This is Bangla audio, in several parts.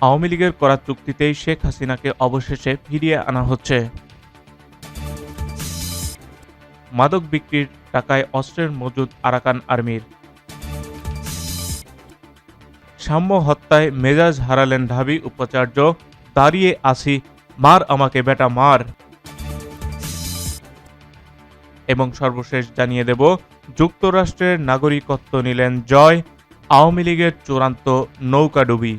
আওয়ামী লীগের করা চুক্তিতেই শেখ হাসিনাকে অবশেষে ফিরিয়ে আনা হচ্ছে। মাদক বিক্রির টাকায় অস্ত্রের মজুদ আরাকান আর্মির। সাম্য হত্যায় মেজাজ হারালেন ঢাবি উপাচার্য, দাঁড়িয়ে আসি মার আমাকে বেটা, মার। এবং সর্বশেষ জানিয়ে দেব, যুক্তরাষ্ট্রের নাগরিকত্ব নিলেন জয়, আওয়ামী লীগের চূড়ান্ত নৌকাডুবি।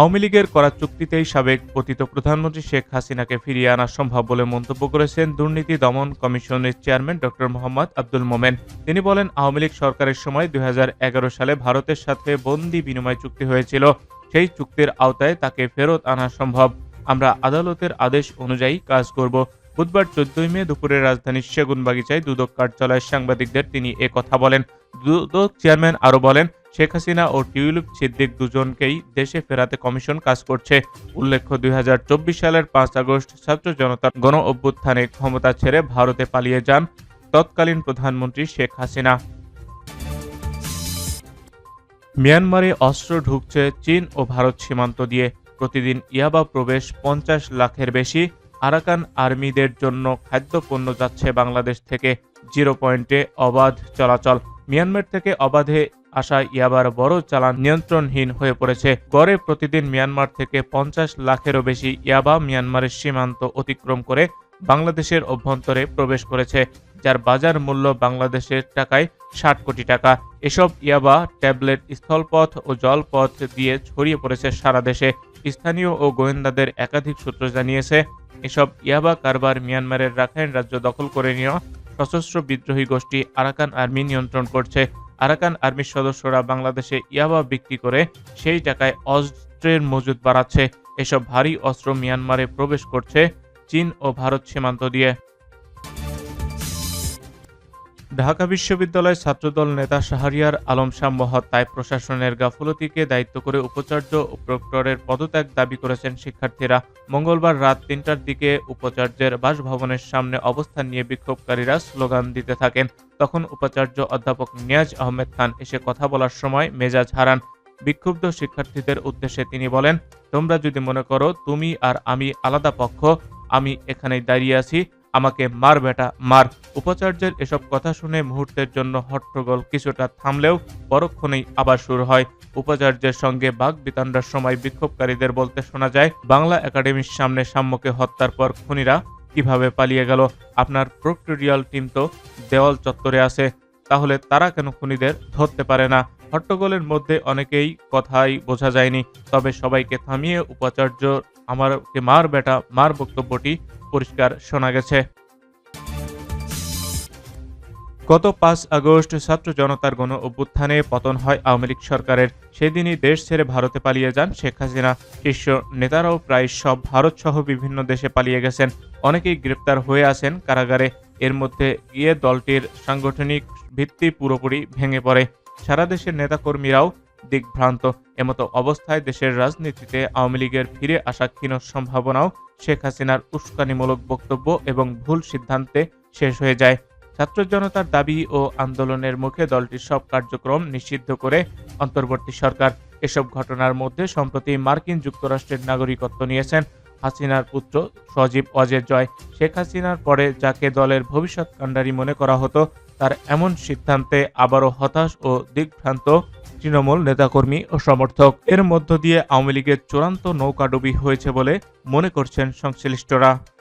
আওয়ামী লীগের করা চুক্তিতেই সাবেক পতিত প্রধানমন্ত্রী শেখ হাসিনাকে ফিরিয়ে আনা সম্ভব বলে মন্তব্য করেছেন দুর্নীতি দমন কমিশনের চেয়ারম্যান ডক্টর মোহাম্মদ আব্দুল মোমেন। তিনি বলেন, আওয়ামী লীগ সরকারের সময় দুই সালে ভারতের সাথে বন্দি বিনিময় চুক্তি হয়েছিল। সেই চুক্তির আওতায় তাকে ফেরত আনা সম্ভব। আমরা আদালতের আদেশ অনুযায়ী কাজ করব। বুধবার চোদ্দই মে দুপুরে রাজধানীর সেগুনবাগিচায় দুদক কার্যালয়ের সাংবাদিকদের তিনি কথা বলেন। দুদক চেয়ারম্যান আরও বলেন শেখ হাসিনা ও টিউলিপ সিদ্দিক দুজনকেই দেশে ফেরাতে কমিশন কাজ করছে। উল্লেখ্য, দুই সালের পাঁচ আগস্ট ছাত্র জনতার গণ অভ্যুত্থানে ক্ষমতা ছেড়ে ভারতে পালিয়ে যান তৎকালীন প্রধানমন্ত্রী শেখ হাসিনা। মিয়ানমারে অস্ত্র ঢুকছে চীন ও ভারত সীমান্ত দিয়ে। প্রতিদিন ইয়াবা প্রবেশ পঞ্চাশ লাখের বেশি। আরাকান আর্মিদের জন্য খাদ্যপণ্য যাচ্ছে বাংলাদেশ থেকে। জিরো পয়েন্টে অবাধ চলাচল। মিয়ানমার থেকে অবাধে আসা ইয়াবার বড় চালান নিয়ন্ত্রণহীন হয়ে পড়েছে। গড়ে প্রতিদিন মিয়ানমার থেকে পঞ্চাশ লাখেরও বেশি ইয়াবা মিয়ানমারের সীমান্ত অতিক্রম করে বাংলাদেশের অভ্যন্তরে প্রবেশ করেছে, যার বাজার মূল্য বাংলাদেশের টাকায় ষাট কোটি টাকা। এসব ইয়াবা ট্যাবলেট স্থলপথ ও জলপথ দিয়ে ছড়িয়ে পড়েছে সারা দেশে। স্থানীয় ও গোয়েন্দাদের একাধিক সূত্র জানিয়েছে, এসব ইয়াবা কারবার মিয়ানমারের রাখাইন রাজ্য দখল করে নেওয়া সশস্ত্র বিদ্রোহী গোষ্ঠী আরাকান আর্মি নিয়ন্ত্রণ করছে। আরাকান আর্মির সদস্যরা বাংলাদেশে ইয়াবা বিক্রি করে সেই টাকায় অস্ত্রের মজুদ বাড়াচ্ছে। এসব ভারী অস্ত্র মিয়ানমারে প্রবেশ করছে চীন ও ভারত সীমান্ত দিয়ে। ঢাকা বিশ্ববিদ্যালয় ছাত্রদল নেতা শাহরিয়ার আলম সাম্য হত্যায় প্রশাসনের গাফলতিকে দায়িত্ব করে উপাচার্য ও প্রক্টরের পদত্যাগ দাবি করেছেন শিক্ষার্থীরা। মঙ্গলবার রাত তিনটার দিকে উপাচার্যের বাসভবনের সামনে অবস্থান নিয়ে বিক্ষোভকারীরা স্লোগান দিতে থাকেন। তখন উপাচার্য অধ্যাপক নিয়াজ আহমেদ খান এসে কথা বলার সময় মেজাজ হারান। বিক্ষুব্ধ শিক্ষার্থীদের উদ্দেশ্যে তিনি বলেন, তোমরা যদি মনে করো, তুমি আর আমি আলাদা পক্ষ, আমি এখানেই দাঁড়িয়ে আছি। আমাকে মার বেটা, মার। উপাচার্যের এসব কথা শুনে মুহূর্তের জন্য হট্টগোল কিছুটা থামলেও পরক্ষণেই আবার শুরু হয়। উপাচার্যের সঙ্গে বাঘ বিতণ্ডার সময় বিক্ষোভকারীদের বলতে শোনা যায়, বাংলা একাডেমির সামনে সাম্যকে হত্যার পর খুনিরা কীভাবে পালিয়ে গেল? আপনার প্রক্টোরিয়াল টিম তো দেওয়াল চত্বরে আছে, তাহলে তারা কেন খুনিদের ধরতে পারে না? হট্টগোলের মধ্যে অনেকেই কথাই বোঝা যায়নি, তবে সবাইকে থামিয়ে উপাচার্য, আমারকে মার বেটা, মার বক্তব্যটি পরিষ্কার শোনা গেছে। গত পাঁচ আগস্ট ছাত্র জনতার গণ অভ্যুত্থানে পতন হয় আওয়ামী লীগ সরকারের। সেদিনই দেশ ছেড়ে ভারতে পালিয়ে যান শেখ হাসিনা। শীর্ষ নেতারাও প্রায় সব ভারত সহ বিভিন্ন দেশে পালিয়ে গেছেন। অনেকেই গ্রেপ্তার হয়ে আছেন কারাগারে। এর মধ্যে গিয়ে দলটির সাংগঠনিক ভিত্তি পুরোপুরি ভেঙে পড়ে। সারা দেশের নেতাকর্মীরাও দিগ্ভ্রান্ত এমতো অবস্থায় দেশের রাজনীতিতে আওয়ামী লীগের ফিরে আসা ক্ষীণ সম্ভাবনাও শেখ হাসিনার উস্কানিমূলক বক্তব্য এবং ভুল সিদ্ধান্তে শেষ হয়ে যায়। ছাত্র জনতার দাবি ও আন্দোলনের মুখে দলটির সব কার্যক্রম নিষিদ্ধ করে অন্তর্বর্তী সরকার। এসব ঘটনার মধ্যে সম্প্রতি মার্কিন যুক্তরাষ্ট্রের নাগরিকত্ব নিয়েছেন হাসিনার পুত্র সজীব অজয় জয়। শেখ হাসিনার পরে যাকে দলের ভবিষ্যৎ কাণ্ডারি মনে করা হতো তার এমন সিদ্ধান্তে আবারও হতাশ ও দিগ্ভ্রান্ত তৃণমূল নেতাকর্মী ও সমর্থক। এর মধ্য দিয়ে আওয়ামী লীগের চূড়ান্ত নৌকাডুবি হয়েছে বলে মনে করছেন সংশ্লিষ্টরা।